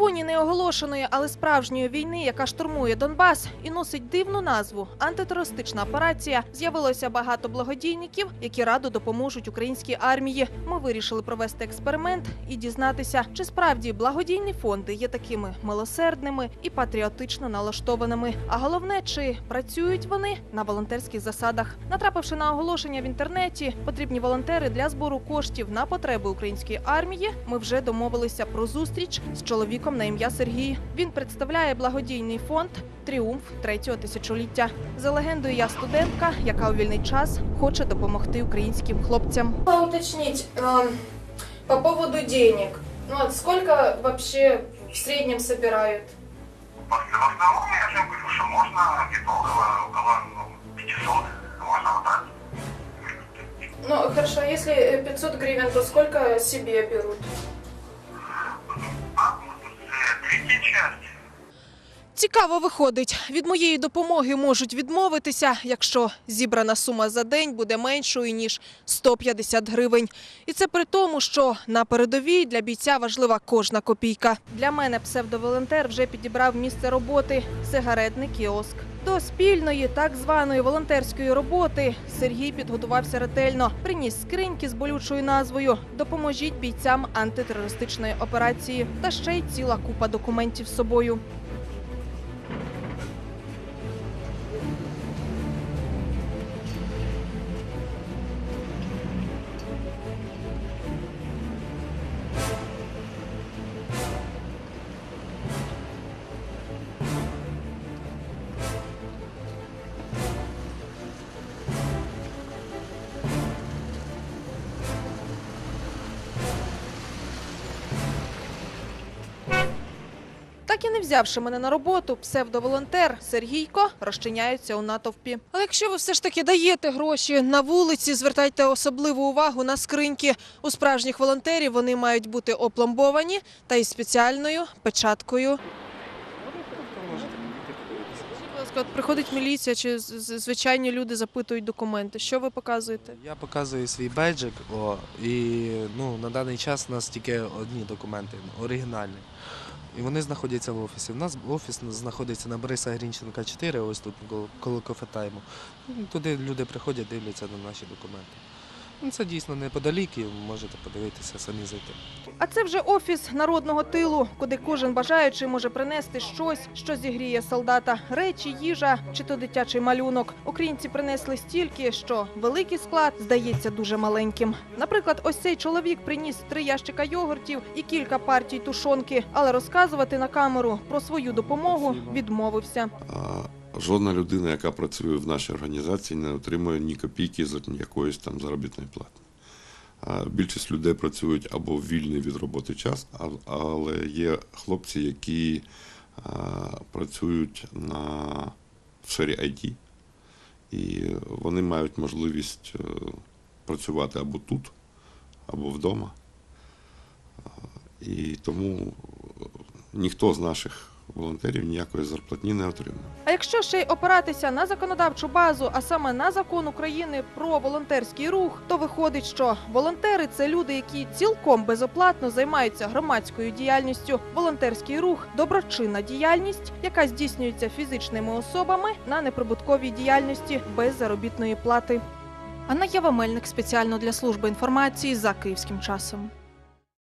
фоні неоголошеної, але справжньої війни, яка штурмує Донбас і носить дивну назву антитерористична операція, з'явилося багато благодійників, які радо допоможуть українській армії. Ми вирішили провести експеримент і дізнатися, чи справді благодійні фонди є такими милосердними і патріотично налаштованими. А головне, чи працюють вони на волонтерських засадах. Натрапивши на оголошення в інтернеті, потрібні волонтери для збору коштів на потреби української армії. Ми вже домовилися про зустріч з чоловіком на ім'я Сергій. Він представляє благодійний фонд Тріумф третього тисячоліття. За легендою, я студентка, яка у вільний час хоче допомогти українським хлопцям. Уточніть по поводу денег. Ну от скільки вообще в середньому збирають? В основном, я же говорю, что можно где-то около, около ну, 500 можно отдать. Ну хорошо, если 500 гривен, то сколько себе берут? Цікаво виходить, від моєї допомоги можуть відмовитися, якщо зібрана сума за день буде меншою ніж 150 гривень. І це при тому, що на передовій для бійця важлива кожна копійка. Для мене псевдоволонтер вже підібрав місце роботи сигаретний кіоск. До спільної так званої волонтерської роботи Сергій підготувався ретельно. Приніс скриньки з болючою назвою Допоможіть бійцям антитерористичної операції та ще й ціла купа документів з собою. Так і не взявши мене на роботу, псевдоволонтер Сергійко розчиняється у натовпі. Але якщо ви все ж таки даєте гроші на вулиці, звертайте особливу увагу на скриньки. У справжніх волонтерів вони мають бути опломбовані та із спеціальною печаткою. Ласка, от приходить міліція чи звичайні люди запитують документи. Що ви показуєте? Я показую свій бейджик, о, і ну, на даний час у нас тільки одні документи оригінальні. І вони знаходяться в офісі. У нас офіс знаходиться на Бориса Грінченка 4, ось тут коло, кофетайму. Туди люди приходять, дивляться на наші документи. Ну, це дійсно неподалік, і можете подивитися, самі зайти. А це вже офіс народного тилу, куди кожен бажаючий може принести щось, що зігріє солдата. Речі, їжа чи то дитячий малюнок. Українці принесли стільки, що великий склад здається дуже маленьким. Наприклад, ось цей чоловік приніс три ящика йогуртів і кілька партій тушонки, але розказувати на камеру про свою допомогу відмовився. Жодна людина, яка працює в нашій організації, не отримує ні копійки з якоїсь там заробітної плати. Більшість людей працюють або в вільний від роботи час, але є хлопці, які працюють на в сфері IT, і вони мають можливість е, працювати або тут, або вдома. І тому е, ніхто з наших волонтерів ніякої зарплатні не отримує. А якщо ще й опиратися на законодавчу базу, а саме на закон України про волонтерський рух, то виходить, що волонтери це люди, які цілком безоплатно займаються громадською діяльністю. Волонтерський рух доброчинна діяльність, яка здійснюється фізичними особами на неприбутковій діяльності без заробітної плати. Анна Єва Мельник спеціально для служби інформації за київським часом.